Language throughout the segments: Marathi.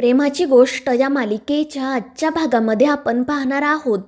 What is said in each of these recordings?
प्रेमाची गोष्ट या मालिकेच्या आजच्या भागामध्ये आपण पाहणार आहोत.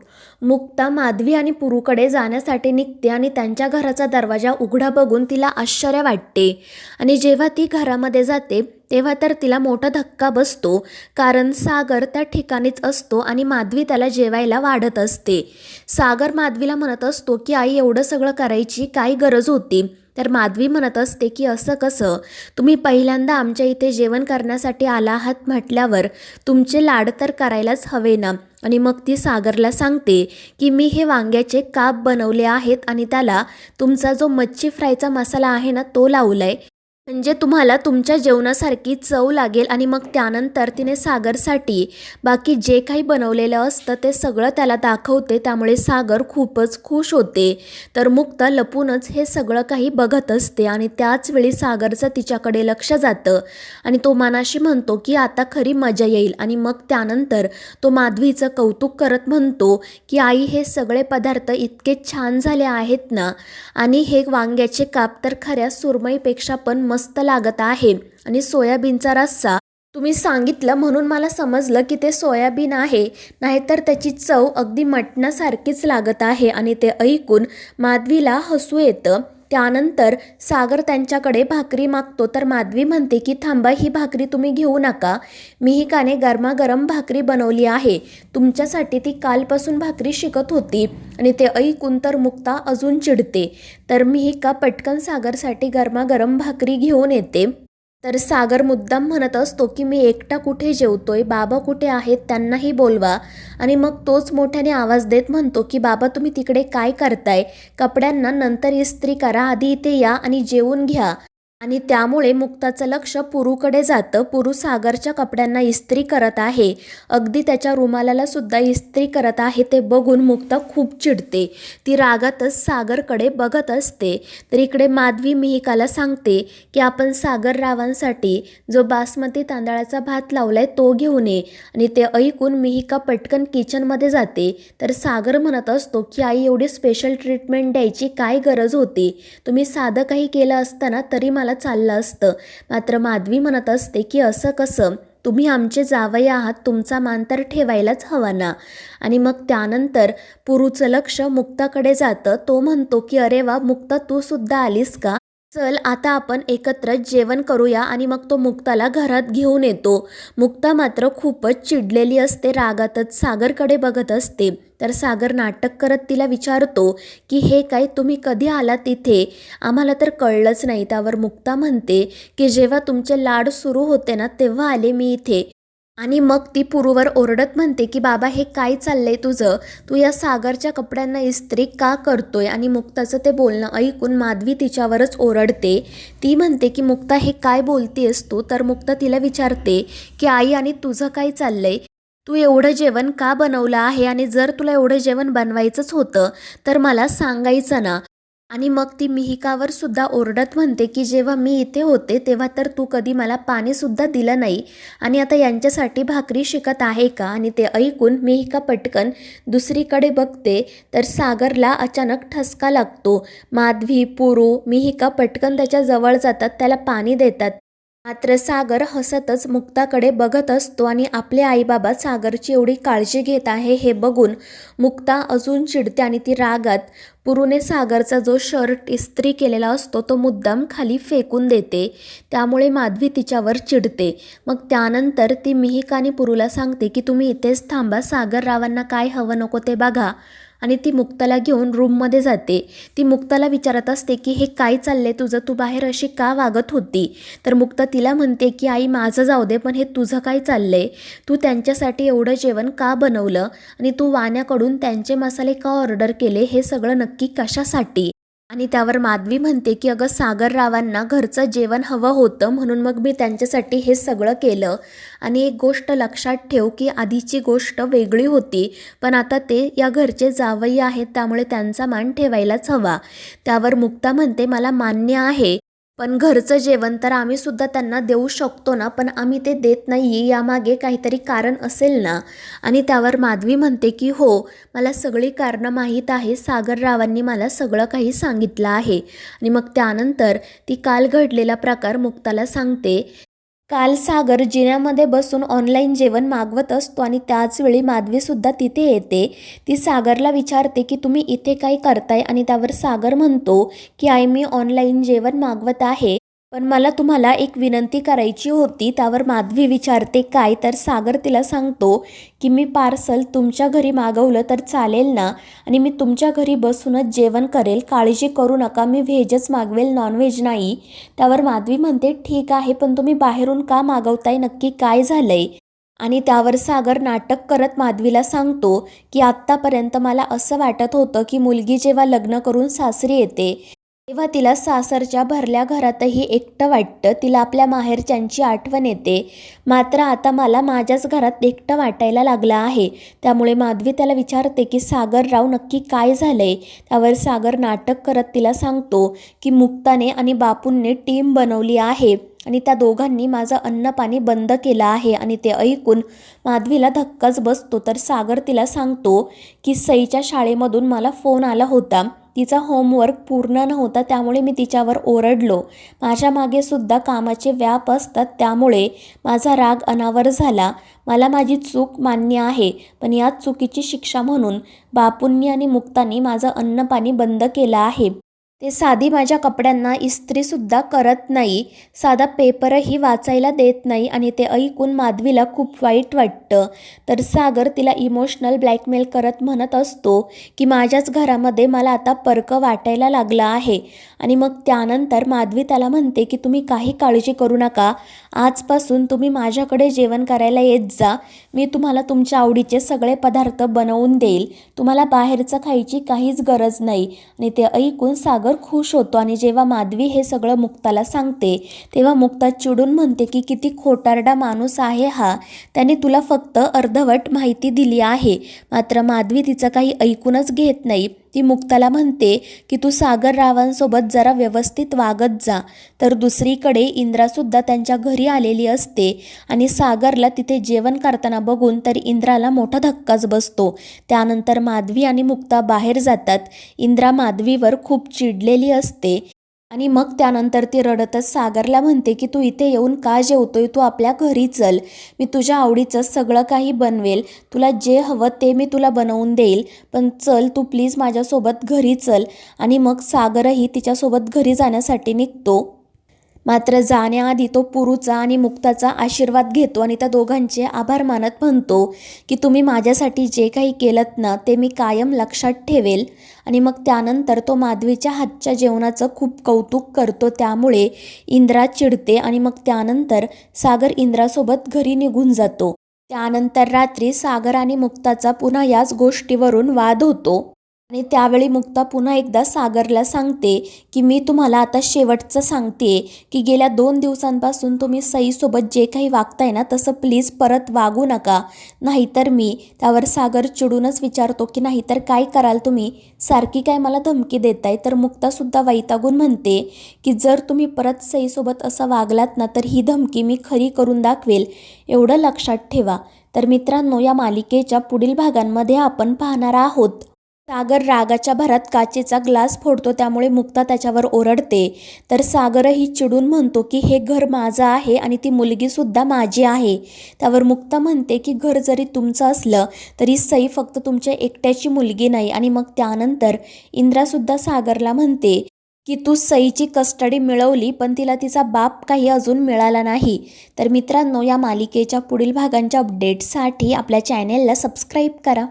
मुक्ता माधवी आणि पुरूकडे जाण्यासाठी निघते आणि त्यांच्या घराचा दरवाजा उघडा बघून तिला आश्चर्य वाटते. आणि जेव्हा ती घरामध्ये जाते तेव्हा तर तिला मोठा धक्का बसतो कारण सागर त्या ठिकाणीच असतो आणि माधवी त्याला जेवायला वाढत असते. सागर माधवीला म्हणत असतो की आई एवढं सगळं करायची काय गरज होती. तर माधवी म्हणत असते की असं कसं? तुम्ही पहिल्यांदा आमच्या इथे जेवण करण्यासाठी आला आहात म्हटल्यावर तुमचे लाड तर करायलाच हवे ना आणि मग ती सागरला सांगते की मी हे वांग्याचे काप बनवले आहेत आणि त्याला तुमचा जो मच्छी फ्रायचा मसाला आहे ना तो लावला आहे म्हणजे तुम्हाला तुमच्या जेवणासारखी चव लागेल आणि मग त्यानंतर तिने सागरसाठी बाकी जे काही बनवलेलं असतं ते सगळं त्याला दाखवते. त्यामुळे सागर खूपच खुश होते. तर मुक्ता लपूनच हे सगळं काही बघत असते आणि त्याच वेळी सागरचं तिच्याकडे लक्ष जातं. आणि तो मनाशी म्हणतो की आता खरी मजा येईल आणि मग त्यानंतर तो माधवीचं कौतुक करत म्हणतो की आई हे सगळे पदार्थ इतके छान झाले आहेत ना. आणि हे वांग्याचे काप तर खऱ्या सुरमईपेक्षा पण मस्त लागत आहे. आणि सोयाबीनचा रस्सा तुम्ही सांगितलं म्हणून मला समजलं की ते सोयाबीन आहे. नाहीतर त्याची चव अगदी मटणासारखीच लागत आहे आणि ते ऐकून माधवीला हसू येतं. त्यानंतर सागर त्यांच्याकडे भाकरी मागतो. तर माधवी म्हणते की थांबा ही भाकरी तुम्ही घेऊ नका. मिहिकाने गरमागरम भाकरी बनवली आहे. तुमच्यासाठी ती कालपासून भाकरी शिकत होती आणि ते ऐकून तर मुक्ता अजून चिडते. तर मिहिका पटकन सागरसाठी गरमागरम भाकरी घेऊन येते? तर सागर मुद्दाम म्हणत असतो की मी एकटा कुठे जेवतोय? बाबा कुठे आहेत? त्यांनाही बोलवा. आणि मग तोच मोठ्याने आवाज देत म्हणतो की बाबा तुम्ही तिकडे काय करताय? कपड्यांना नंतर इस्त्री करा आधी इथे या आणि जेवून घ्या. आणि त्यामुळे मुक्ताचं लक्ष पुरूकडे जातं. पुरू सागरच्या कपड्यांना इस्त्री करत आहे. अगदी त्याच्या रुमालाला सुद्धा इस्त्री करत आहे ते बघून मुक्ता खूप चिडते. ती रागातच सागरकडे बघत असते. तर इकडे माधवी मिहिकाला सांगते की आपण सागर रावांसाठी जो बासमती तांदळाचा भात लावलाय तो घेऊन ये. आणि ते ऐकून मिहिका पटकन किचनमध्ये जाते. तर सागर म्हणत असतो की आई एवढी स्पेशल ट्रीटमेंट द्यायची काय गरज होती? तुम्ही साधं काही केलं असताना तरी मला चाललं असतं. मात्र माधवी म्हणत असते की असं कसं? तुम्ही आमचे जावई आहात तुमचा मान तर ठेवायलाच हवा ना? आणि मग त्यानंतर पुरूचं लक्ष मुक्ताकडे जातं. तो म्हणतो की अरे वा मुक्ता तू सुद्धा आलीस का? चल आता आपण एकत्र जेवण करूया आणि मग तो मुक्ताला घरात घेऊन येतो. मुक्ता मात्र खूपच चिडलेली असते रागातच सागरकडे बघत असते. तर सागर नाटक करत तिला विचारतो की हे काय तुम्ही कधी आलात तिथे आम्हाला तर कळलंच नाही. त्यावर मुक्ता म्हणते की जेव्हा तुमचे लाड सुरू होते ना तेव्हा आले मी इथे. आणि मग ती पुरूवर ओरडत म्हणते की बाबा हे काय चाललंय तुझं? तू या सागरच्या कपड्यांना इस्त्री का करतोय? आणि मुक्ताचं ते बोलणं ऐकून माधवी तिच्यावरच ओरडते. ती म्हणते की मुक्ता हे काय बोलतेस तू? तर मुक्ता तिला विचारते की आई आणि तुझं काय चाललंय? तू एवढं जेवण का बनवलं आहे? आणि जर तुला एवढं जेवण बनवायचंच होतं तर मला सांगायचं ना. आणि मग ती मिहिकावर सुद्धा ओरडत म्हणते की जेव्हा मी इथे होते तेव्हा तर तू कधी मला पाणीसुद्धा दिलं नाही. आणि आता यांच्यासाठी भाकरी शिकत आहे का? आणि ते ऐकून मिहिका पटकन दुसरीकडे बघते तर सागरला अचानक ठसका लागतो. माधवी पुरू मिहिका पटकन त्याच्याजवळ जातात त्याला पाणी देतात. मात्र सागर हसतच मुक्ताकडे बघत असतो आणि आपले आईबाबा सागरची एवढी काळजी घेत आहे हे बघून मुक्ता अजून चिडते आणि ती रागात पुरुने सागरचा जो शर्ट इस्त्री केलेला असतो तो मुद्दाम खाली फेकून देते. त्यामुळे माधवी तिच्यावर चिडते. मग त्यानंतर ती मिहिका आणि पुरूला सांगते की तुम्ही इथेच थांबा सागर रावांना काय हवं नको ते बघा. आणि ती मुक्ताला घेऊन रूममध्ये जाते. ती मुक्ताला विचारत असते की हे काय चाललंय तुझं? तू बाहेर अशी का वागत होती? तर मुक्ता तिला म्हणते की आई माझं जाऊ दे पण हे तुझं काय चाललंय? तू त्यांच्यासाठी एवढं जेवण का बनवलं? आणि तू वाण्याकडून त्यांचे मसाले का ऑर्डर केले? हे सगळं नक्की कशासाठी? आणि त्यावर माधवी म्हणते की अगं सागररावांना घरचं जेवण हवं होतं म्हणून मग मी त्यांच्यासाठी हे सगळं केलं. आणि एक गोष्ट लक्षात ठेव की आधीची गोष्ट वेगळी होती पण आता ते या घरचे जावई आहेत त्यामुळे त्यांचा मान ठेवायलाच हवा. त्यावर मुक्ता म्हणते मला मान्य आहे पण घरचं जेवण तर आम्ही सुद्धा त्यांना देऊ शकतो ना पण आम्ही ते देत नाही यामागे काहीतरी कारण असेल ना? आणि त्यावर माधवी म्हणते की हो मला सगळी कारणं माहीत आहे सागररावांनी मला सगळं काही सांगितलं आहे. आणि मग त्यानंतर ती काल घडलेला प्रकार मुक्ताला सांगते. काल सागर जिन्यामध्ये बसून ऑनलाईन जेवण मागवत असतो आणि त्याचवेळी माधवीसुद्धा तिथे येते. ती सागरला विचारते की तुम्ही इथे काय करताय? आणि त्यावर सागर म्हणतो की आई मी ऑनलाईन जेवण मागवत आहे. पण मला तुम्हाला एक विनंती करायची होती त्यावर माधवी विचारते काय? तर सागर तिला सांगतो की मी पार्सल तुमच्या घरी मागवलं तर चालेल ना? आणि मी तुमच्या घरी बसूनच जेवण करेल काळजी करू नका मी व्हेजच मागवेल नॉनव्हेज नाही. त्यावर माधवी म्हणते ठीक आहे पण तुम्ही बाहेरून का मागवताय? नक्की काय झालंय? आणि त्यावर सागर नाटक करत माधवीला सांगतो की आत्तापर्यंत मला असं वाटत होतं की मुलगी जेव्हा लग्न करून सासरी येते तेव्हा तिला सासरच्या भरल्या घरातही एकटं वाटतं तिला आपल्या माहेरच्यांची आठवण येते. मात्र आता मला माझ्याच घरात एकटं वाटायला लागलं आहे. त्यामुळे माधवी त्याला विचारते की सागरराव नक्की काय झालंय? त्यावर सागर नाटक करत तिला सांगतो की मुक्ताने आणि बापूंनी टीम बनवली आहे आणि त्या दोघांनी माझं अन्नपाणी बंद केलं आहे आणि ते ऐकून माधवीला धक्काच बसतो. तर सागर तिला सांगतो की सईच्या शाळेमधून मला फोन आला होता. तिचा होमवर्क पूर्ण नव्हता त्यामुळे मी तिच्यावर ओरडलो. माझ्या मागे सुद्धा कामाचे व्याप असतात त्यामुळे माझा राग अनावर झाला. मला माझी चूक मान्य आहे पण या चुकीची शिक्षा म्हणून बापूंनी आणि मुक्तांनी माझं अन्नपाणी बंद केलं आहे. ते साधी माझ्या कपड्यांना इस्त्रीसुद्धा करत नाही. साधा पेपरही वाचायला देत नाही आणि ते ऐकून माधवीला खूप वाईट वाटतं. तर सागर तिला इमोशनल ब्लॅकमेल करत म्हणत असतो की माझ्याच घरामध्ये मला आता परक वाटायला लागला आहे. आणि मग त्यानंतर माधवी त्याला म्हणते की तुम्ही काही काळजी करू नका. आजपासून तुम्ही माझ्याकडे जेवण करायला येत जा. मी तुम्हाला तुमच्या आवडीचे सगळे पदार्थ बनवून देईल. तुम्हाला बाहेरचं खायची काहीच गरज नाही. आणि ते ऐकून सागर खुश होतो आणि जेव्हा माधवी हे सगळं मुक्ताला सांगते तेव्हा मुक्ता चिडून म्हणते की किती खोटारडा माणूस आहे हा. त्याने तुला फक्त अर्धवट माहिती दिली आहे. मात्र माधवी तिचं काही ऐकूनच घेत नाही. ती मुक्ताला म्हणते की तू सागर रावांसोबत जरा व्यवस्थित वागत जा तर दुसरीकडे इंद्रासुद्धा त्यांच्या घरी आलेली असते आणि सागरला तिथे जेवण करताना बघून तर इंद्राला मोठा धक्काच बसतो. त्यानंतर माधवी आणि मुक्ता बाहेर जातात. इंद्रा माधवीवर खूप चिडलेली असते. आणि मग त्यानंतर ती रडतच सागरला म्हणते की तू इथे येऊन का जेवतोय? तू आपल्या घरी चल. मी तुझ्या आवडीचं सगळं काही बनवेल. तुला जे हवं ते मी तुला बनवून देईल. पण चल तू प्लीज माझ्यासोबत घरी चल. आणि मग सागरही तिच्यासोबत घरी जाण्यासाठी निघतो. मात्र जाण्याआधी तो पुरूचा आणि मुक्ताचा आशीर्वाद घेतो आणि त्या दोघांचे आभार मानत म्हणतो की तुम्ही माझ्यासाठी जे काही केलं ना ते मी कायम लक्षात ठेवेल. आणि मग त्यानंतर तो माधवीच्या हातच्या जेवणाचं खूप कौतुक करतो. त्यामुळे इंद्रा चिडते आणि मग त्यानंतर सागर इंद्रासोबत घरी निघून जातो. त्यानंतर रात्री सागर आणि मुक्ताचा पुन्हा याच गोष्टीवरून वाद होतो. आणि त्यावेळी मुक्ता पुन्हा एकदा सागरला सांगते की मी तुम्हाला आता शेवटचं सांगते की गेल्या दोन दिवसांपासून तुम्ही सईसोबत जे काही वागताय ना तसं प्लीज परत वागू नका. नाहीतर मी त्यावर सागर चिडूनच विचारतो की नाहीतर काय कराल तुम्ही? सारखी काय मला धमकी देताय? तर मुक्तासुद्धा वैतागून म्हणते की जर तुम्ही परत सईसोबत असं वागलात ना तर ही धमकी मी खरी करून दाखवेल. एवढं लक्षात ठेवा. तर मित्रांनो या मालिकेच्या पुढील भागांमध्ये आपण पाहणार आहोत. सागर रागाच्या भरात काचेचा ग्लास फोडतो त्यामुळे मुक्ता त्याच्यावर ओरडते. तर सागरही चिडून म्हणतो की हे घर माझं आहे आणि ती मुलगीसुद्धा माझी आहे. त्यावर मुक्ता म्हणते की घर जरी तुमचं असलं तरी सई फक्त तुमच्या एकट्याची मुलगी नाही. आणि मग त्यानंतर इंद्रासुद्धा सागरला म्हणते की तू सईची कस्टडी मिळवली पण तिला तिचा बाप काही अजून मिळाला नाही. तर मित्रांनो या मालिकेच्या पुढील भागांच्या अपडेट्ससाठी आपल्या चॅनेलला सबस्क्राईब करा.